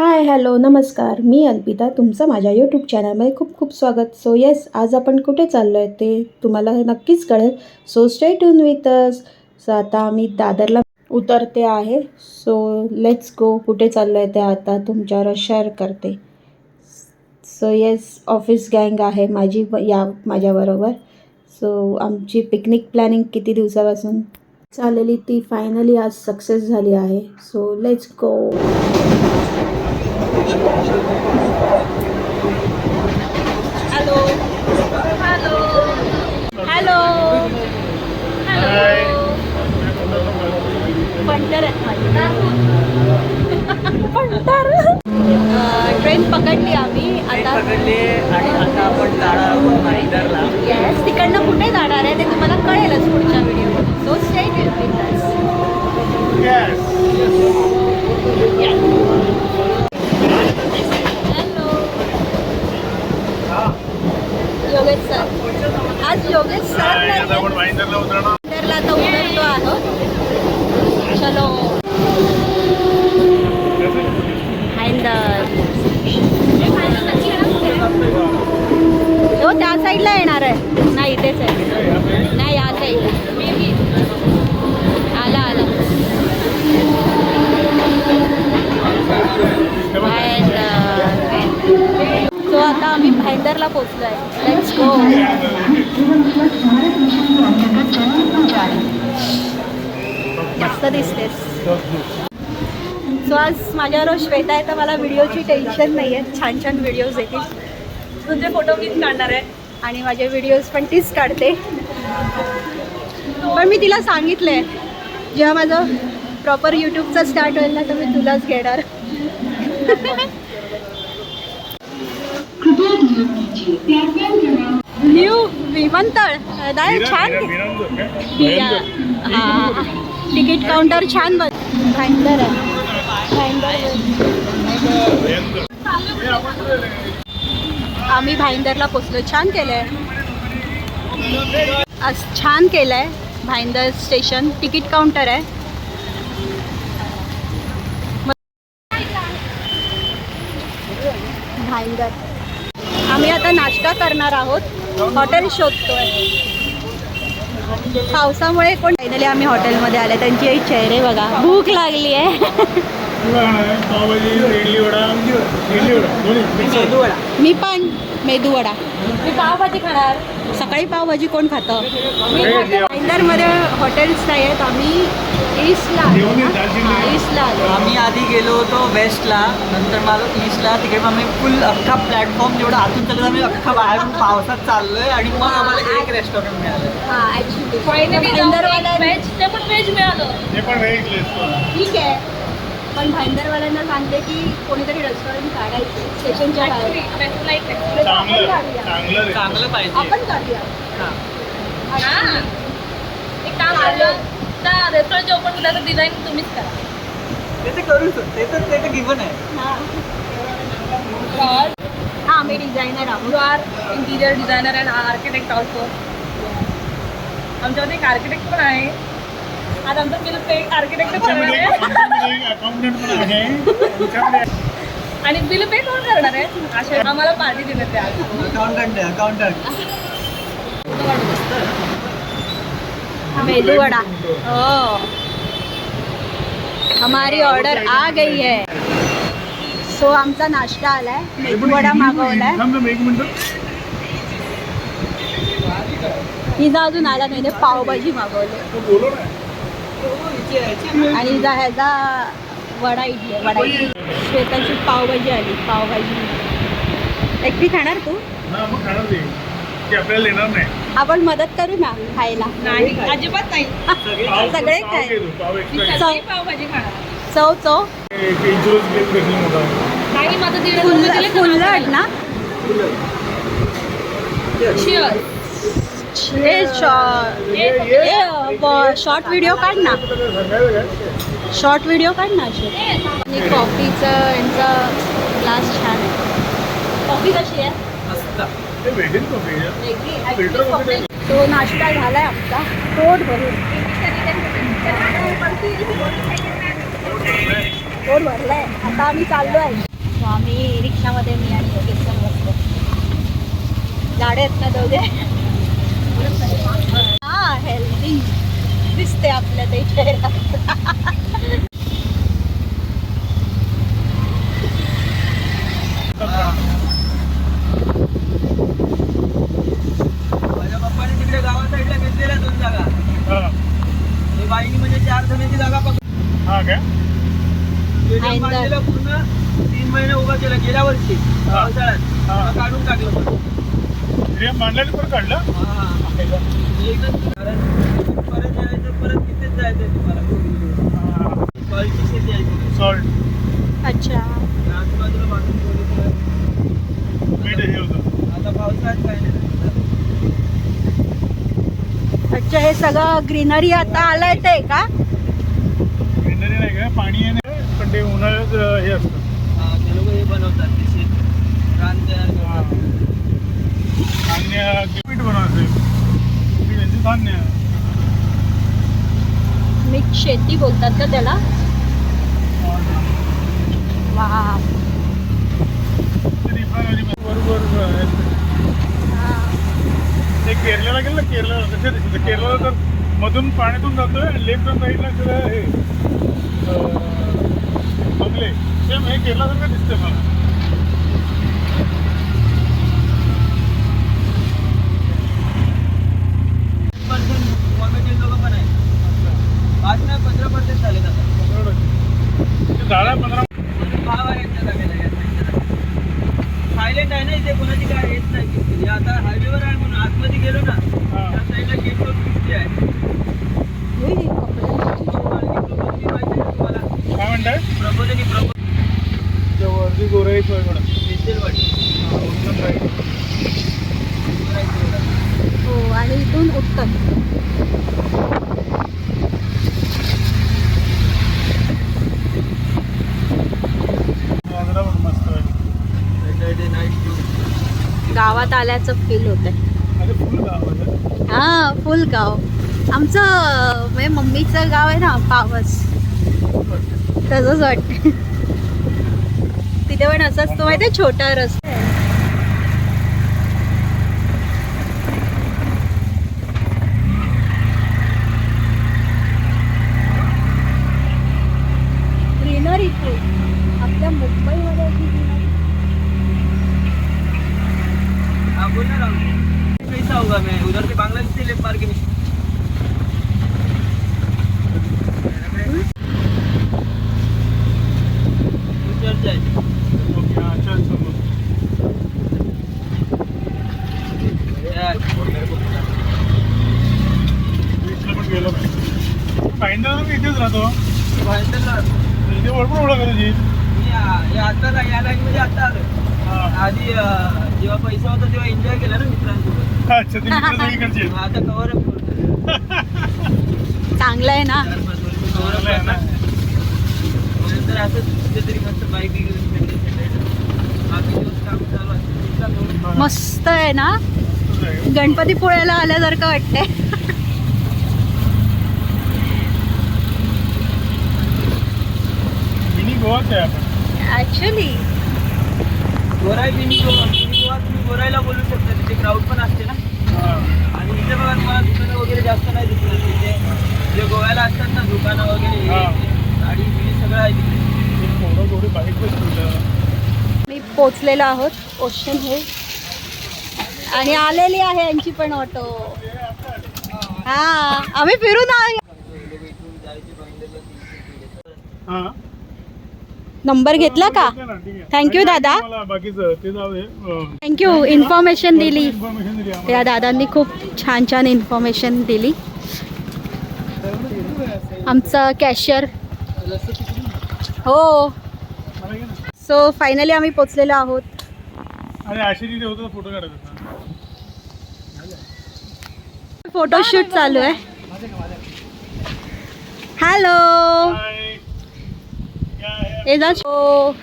Hi hello नमस्कार. मी अल्पिता तुमचं माझ्या यूट्यूब चॅनलमध्ये खूप खूप स्वागत. सो येस आज आपण कुठे चाललो आहे ते तुम्हाला नक्कीच कळेल. So stay tuned with so आता आम्ही दादरला उतरते आहे. सो लेट्स गो कुठे चाललो आहे ते आता तुमच्यावर शेअर करते. सो येस ऑफिस गँग आहे माझी या माझ्याबरोबर. सो आमची पिकनिक प्लॅनिंग किती दिवसापासून चाललेली ती फायनली आज सक्सेस झाली आहे. So let's go hello hello hello punter पंटर ट्रेन पकडली आम्ही. आता पकडले आणि आता आपण जाणार आहोत भाईंदरला येस तिकडनं कुठे जाणार आहे ते तुम्हाला कळेलच पुढच्या video so stay tuned with hello Yogesh sir. आज योगेश सर भाईंदरला आता उतरतो आहोत. चलो. हो त्या साईडला येणार आहे. नाही इथेच आहे नाही या साईडला आला आला. सो आता आम्ही भाईंदरला पोचलो आहे हो. जास्त दिसतेस. सो आज माझ्यावर श्वेता आहे तर मला व्हिडिओची टेन्शन नाही आहे छान छान व्हिडिओज येतील. तुझे फोटो मीच काढणार आहे. आणि माझे व्हिडिओज पण तीच काढते. पण मी तिला सांगितलं आहे जेव्हा माझं प्रॉपर यूट्यूबचा स्टार्ट होईल ना तर मी तुलाच घेणार. न्यू विमानतळ दाय छान हा तिकीट काउंटर छान बन भाईंदर आहे आम्ही भाईंदरला पोचलो छान केलंय. आज छान केलंय. भाईंदर स्टेशन. तिकीट काउंटर आहे भाईंदर आम्ही आता नाश्ता करणार आहोत. हॉटेल शोधतोय. पावसामुळे कोण फायनली आम्ही हॉटेलमध्ये आले. त्यांची चेहरे बघा. भूक लागली आहे. पावभाजी इडली वडा इडली वडा दोन्ही. मी पण. मेदू वडा मी पावभाजी खाणार. सकाळी पावभाजी कोण खातं? मध्ये हॉटेल्स नाही आहेत आम्ही ईस्टला ईस्टला आम्ही आधी गेलो होतो वेस्टला नंतर मला ईस्टला तिकडे मग आम्ही फुल अख्खा प्लॅटफॉर्म जेवढा आतून चालत आम्ही अख्खा बाहेर पावसात चाललोय आणि मग आम्हाला एक रेस्टॉरंट मिळालं. हा ठीक आहे. पण भाईंदरवाल्यांना सांगते की कोणीतरी रेस्टॉरंट काढायचे स्टेशनच्या बाहेर. आपण चांगलं काढूया. चांगलं पाहिजे. आपण काढूया. हा. एक काम केलं त्या रेस्टॉरंटचे ओपन केलं डिझाईन तुम्हीच करा. ते तर करूच ते तर ते तर गिवन आहे. हा. आम्ही डिझायनर आहोत you are interior designer and architect also. आमच्यामध्ये एक आर्किटेक्ट पण आहे. आज आमचं केलं ते आर्किटेक्ट पण आमच्यामध्ये आहे. आमच्यामध्ये एक अकाउंटंट पण आहे. आमच्याकडे आणि बिल पे कोण करणार आहे? असे आम्हाला पार्टी दिले ते आज अकाउंटंट आहे अकाउंटंट मेदू वडा. ओ हमारी ऑर्डर आ गई है. सो आमचा नाश्ता आलाय. मेदू वडा मागवलाय. हिजा अजून आला नाही ते पावभाजी मागवले. आणि हिजा ह्याचा वडा इडली वडा इडली. श्वेताची पावभाजी आली पावभाजी. एकटी खाणार तू? हा मग खाणार ते ते आपल्याला येणार नाही. आपण मदत करू ना खायला. नाही अजिबात नाही. सगळे काय? पावभाजी खाणार. चव चव. ना? शिअर शॉर्ट व्हिडिओ काढ ना. शॉर्ट व्हिडिओ काढ ना असे आणि कॉफीचं यांचं ग्लास छान आहे. कॉफी कशी आहे? ते भेटेल कॉफी वेगळी फिल्टर कॉफी नाही. तो नाश्ता झालाय आमचा. पोट भरून पोट भरलाय. आता आम्ही चाललो आहे सो आम्ही रिक्षामध्ये मी आणि योगेश पण बसलो. गाड्या आहेत ना दोघे. हा हेल्दी दिसते आपल्या ते चेहरा. माझ्या पप्पाने तिकडे गावा साईडला घेतलेल्या दोन जागा. हा. बाईनी म्हणजे चार जणांची जागा हा काय स्टेडियम बांधलेलं पूर्ण तीन महिने उभं केलं गेल्या वर्षी पावसाळ्यात. हा. काढून टाकलं पण. पण काढलं? हा कारण परत यायचं परत तिथेच जायचं तुम्हाला कॉलची शेती आहे तिथे. सॉल्ट अच्छा त्या आजूबाजूला बांधून ठेवली मीठ हे होतं तर आता पावसाळ्यात काय नाही. अच्छा हे सगळं ग्रीनरी आता आलंय ते का? ग्रीनरी नाही का? पाणी आहे ना पण ते उन्हाळ्यात हे असतं. हा, ते लोक हे बनवतात ते शेत रान तयार हा. करतात. धान्य पीठ बनवायचं. म्हणजे धान्य. मिक्स शेती बोलतात का त्याला? ते केरळला गेलं ना केरळला तसे दिसतं केरळला तर मधून पाण्यातून जातोय आणि लेफ्ट साईडला सगळं हे बंगले. सेम हे केरळासारखं दिसतंय मला. पंधरा पर्सेंट झाले पंधरा भाव आहे त्या जागेला सायलेंट आहे ना इथे कोणाची काय हेच नाही. किती आता हायवेवर आहे म्हणून आतमध्ये गेलो ना हा. त्या साईडला गेट रोड किती आहे काय म्हणताय? प्रबोधिनी प्रबोध वरती गोराई सोयकडं बेसेलवाडी हो आणि इथून उत्तर बाजरा पण मस्त आहे नाईट व्यू गावात आल्याचं फील होत आहे? हा फुल गाव. आमचं म्हणजे मम्मीचं गाव आहे ना पावस. तसंच वाटत तिथे पण असंच तो माहिती छोटा रस्ता आहे. ग्रीनरी इथे आपल्या मुंबईमध्ये अशी greenery हाँ बोल ना राहुल कैसा होगा मैं उधर से बांग्लादेश से लेफ्ट मार के निकल चर्च आहे ओके हां चल समोर बीचला पण गेलो इथेच राहतो? इथे भरपूर ओळख आहे तुझी? आता या लाईन मध्ये आता आलो हां. आधी जेव्हा पैसा होता तेव्हा एन्जॉय केला ना मित्रांसोबत. अच्छा ते मित्र सगळीकडचे आहेत. आता कव्हर अप करतो चांगलं आहे ना? Cover up. नंतर असंच कुठेतरी मस्त बाईक मस्त आहे ना? तसं आहे. गणपतीपुळ्याला आल्यासारखं वाटतंय मिनी गोवाच आहे आपण. Actually Gorai mini Goa mini Goa तुम्ही गोराईला बोलू शकता तिथे क्राऊड पण असते ना. हां. आणि इथे बघा तुम्हाला दुकानं वगैरे जास्त नाही दिसणार. तिथे जे गोव्याला असतात ना दुकानं वगैरे हे, गाडी बिडी सगळं आहे तिथे. थोडी बाईक मी पोचलेलो आहोत. ओशन हे. आणि आलेली आहे यांची पण ऑटो हा. आम्ही फिरून आलो. हां. आहे. Thank you, आणि दादा. थँक्यू इन्फॉर्मेशन दिली. या दादांनी खूप छान छान इन्फॉर्मेशन दिली. आमचा कॅशियर हो. सो फायनली आम्ही पोचलेलो आहोत. फोटोशूट चालू आहे. हॅलो एजा हो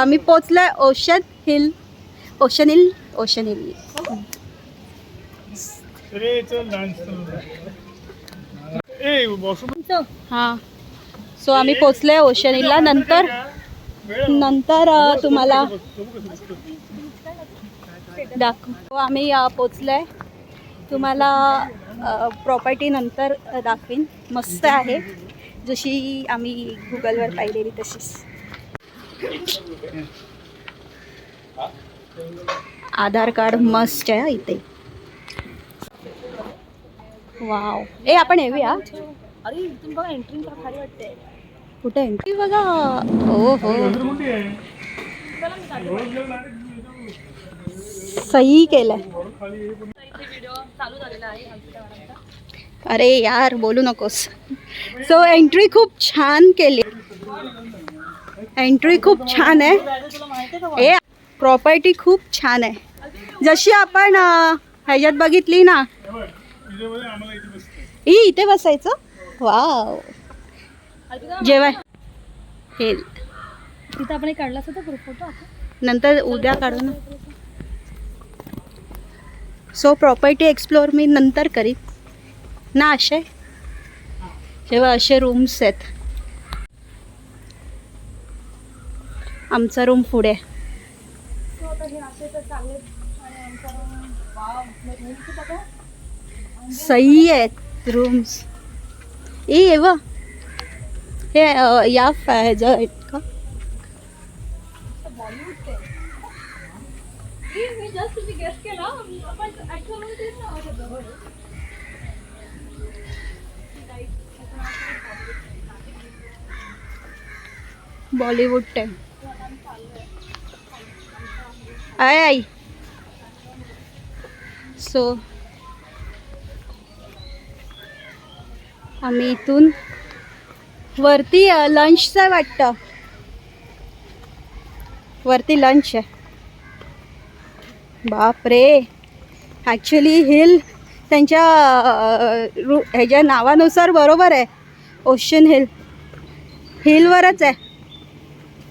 आम्ही पोचलोय Ocean Hill. Ocean Hill? Ocean Hill. हां. सो आम्ही पोचलोय ओशन हिलला. नंतर नंतर तुम्हाला दाखव. आम्ही अ, पोचलोय तुम्हाला प्रॉपर्टी नंतर दाखवीन. मस्त आहे. जशी आम्ही गुगलवर पाहिलेली तशीच. आधार कार्ड मस्त आहे हा इथे. वाव ए आपण येऊया. अरे इथून बघा एंट्री भारी वाटते कुठे एंट्री बघा. हो गेला सही केलंय. अरे यार बोलू नकोस. सो एंट्री खूप छान केली. एंट्री खूप छान आहे. ए प्रॉपर्टी खूप छान आहे. जशी आपण ह्याच्यात बघितली ना. हे ई इथे बसायचं? वाव जेव्हा हे. तिथं आपण काढला फोटो नंतर उद्या काढू ना. सो प्रॉपर्टी एक्सप्लोअर मी नंतर करीन. ना असे तेव्हा असे रूम्स आहेत. आमचा रूम पुढे. सही आहेत रूम्स ए ये व. हे या ह्याचं आहेत का? मी जस्ट तुम्ही गेस्ट केला. Bollywood time. आय आई. सो आम्ही इथून वरती लंचचं वाटतं. वरती लंच आहे. बापरे. ॲक्च्युली हिल त्यांच्या रू ह्याच्या नावानुसार बरोबर आहे. ओशन हिल हिलवरच आहे.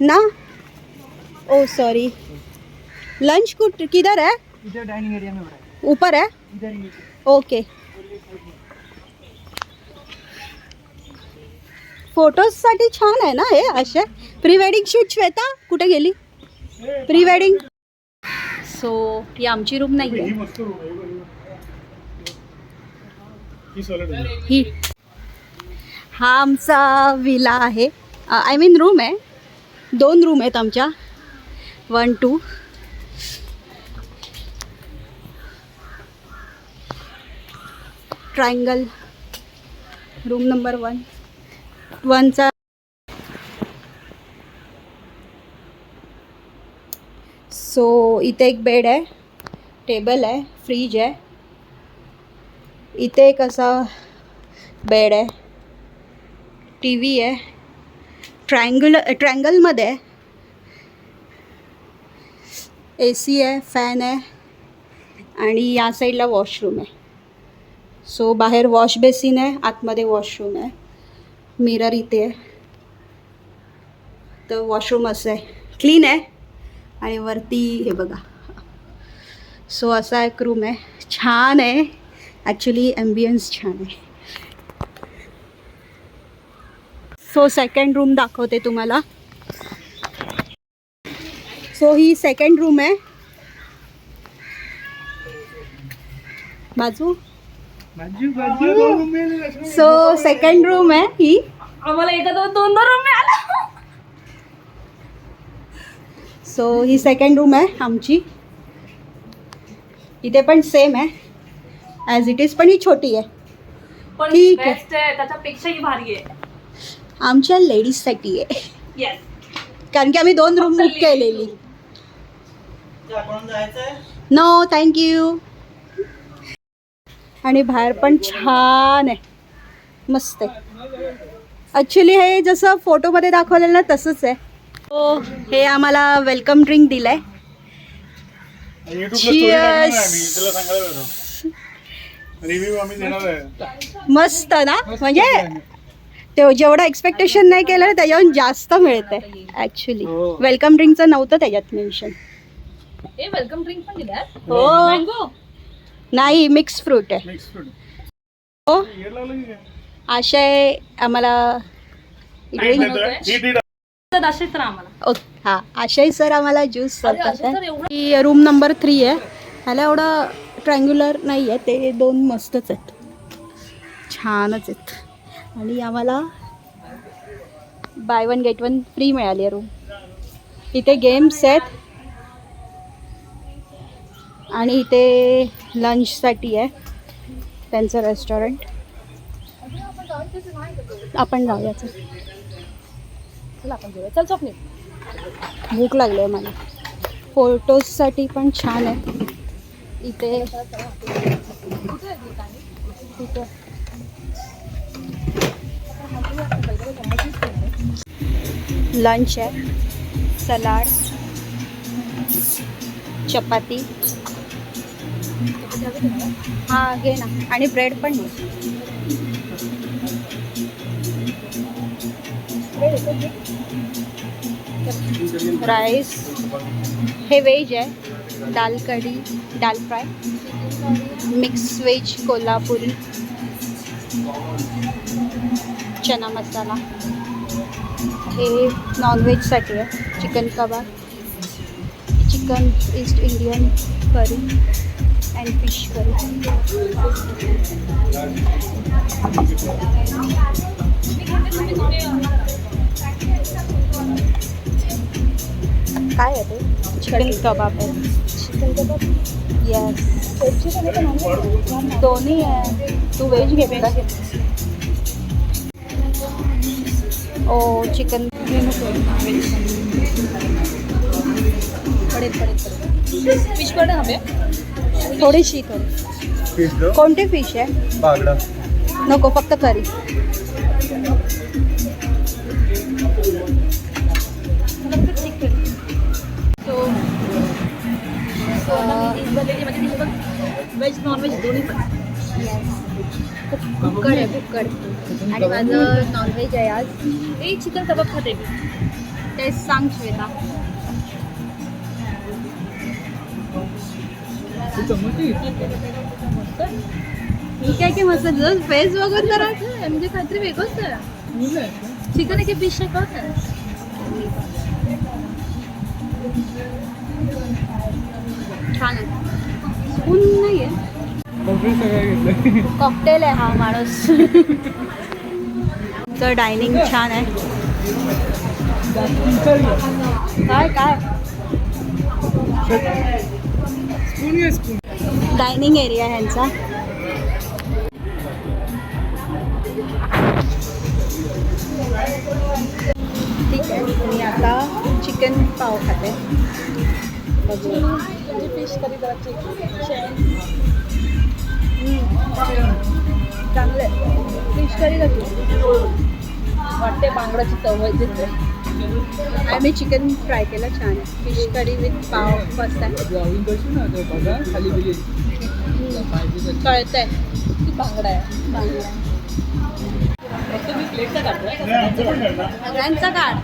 ना? ओ सॉरी लंच कुठ किधर है? इधर डाइनिंग एरिया में ऊपर है? इधर ही नीचे। ओके फोटोजसाठी छान आहे ना हे असे प्री वेडिंग शूट श्वेता कुठे गेली? प्री वेडिंग सो ही आमची रूम नाही ही हे हे. ही आहे. ही हा आमचा विला आहे. आय मीन रूम आहे. दोन रूम आहेत आमच्या. One two triangle room number one वनचा so इथे एक बेड आहे. टेबल आहे. फ्रीज आहे. इथे एक असा बेड आहे. टी व्ही आहे. ट्रायंगल ट्रायंगलमध्ये आहे ए सी आहे फॅन आहे आणि या साईडला वॉशरूम आहे. सो बाहेर वॉश बेसिन आहे आतमध्ये वॉशरूम आहे. मिरर इथे आहे. तर वॉशरूम असं आहे. क्लीन आहे आणि वरती हे बघा. सो असा एक रूम आहे. छान आहे. ॲक्च्युली ॲम्बियन्स छान आहे. सो सेकंड रूम दाखवते तुम्हाला. सो ही सेकंड रूम आहे. बाजू. सो सेकंड रूम आहे ही. आम्हाला एका दोन दोन दोन रूम मिळाला. सो ही सेकंड रूम आहे आमची. इथे पण सेम आहे. ॲज इट इज पण ही छोटी आहे. पण ठीक आहे. त्याच्यापेक्षाही भारी आहे. आमच्या लेडीजसाठी आहे. येस कारण की आम्ही दोन रूम बुक केलेली. नो थँक्यू आणि बाहेर पण छान आहे. मस्त आहे. ॲक्च्युली हे जसं फोटोमध्ये दाखवलेलं ना तसंच आहे. हो हे आम्हाला वेलकम ड्रिंक दिलं आहे मस्त ना? म्हणजे ते जेवढं एक्सपेक्टेशन नाही केलं त्याच्याहून जास्त मिळतंय ॲक्च्युली हो. वेलकम ड्रिंकचं नव्हतं त्याच्यात मेन्शन ए वेलकम ड्रिंक पण दिल्यात हो. मँगो नाही मिक्स फ्रूट आहे. हो? आशय आम्हाला ही असेच आम्हाला. हां आशय सर आम्हाला ज्यूस ही रूम नंबर थ्री आहे. ह्याला एवढं ट्रँग्युलर नाही आहे ते दोन मस्तच आहेत. छानच आहेत. आणि आम्हाला buy one get one free मिळाली आहे रूम इथे गेम्स आहेत. आणि इथे लंचसाठी आहे. त्यांचं रेस्टॉरंट आपण जाऊयाच चल. आपण जाऊया. चल स्वप्नील भूक लागली आहे मला. फोटोजसाठी पण छान आहे. इथे इथे लंच आहे सलाड चपाती. हां घे ना. आणि ब्रेड पण घे. राईस. हे व्हेज आहे. Dal kadhi dal fry. Mix veg Kolhapuri. Chana masala. हे नॉनव्हेजसाठी आहे chicken kebab chicken East Indian curry and fish curry काय आहे ते चिकन कबाब आहे चिकन कबाब येस दोन्ही आहे तू व्हेज घे बेटा ओ चिकन पडेल पडेल पडेल. फिश पडे हवे थोडीशी दो. कोणते फिश आहे? बागडा. नको फक्त करी व्हेज नॉनव्हेज दोन्ही पण. कुक्कड आहे कुक्कड आणि माझं नॉनव्हेज आहे आज. ए चिकन कबाब खाते. मी ते सांग श्वेता. ठीक आहे की मस्त जर फेस बघून जरा म्हणजे काहीतरी वेगळंच आहे चिकन फिश आहे कळत नाही छान आहे स्पून नाही आहे कॉकटेल आहे हा माणूस. तर डायनिंग छान आहे. काय काय? डायनिंग एरिया ह्यांचा ठीक आहे मी आता चिकन पाव खाते. फ़िश करायची चांगलं आहे. फिश करी वाटते बांगडाची चव आहे मी चिकन फ्राय केलं छान. फिश करी विथ पाव मस्त आहे. कळतंय. ती बांगडा आहे. बांगडा सगळ्यांचा काढ.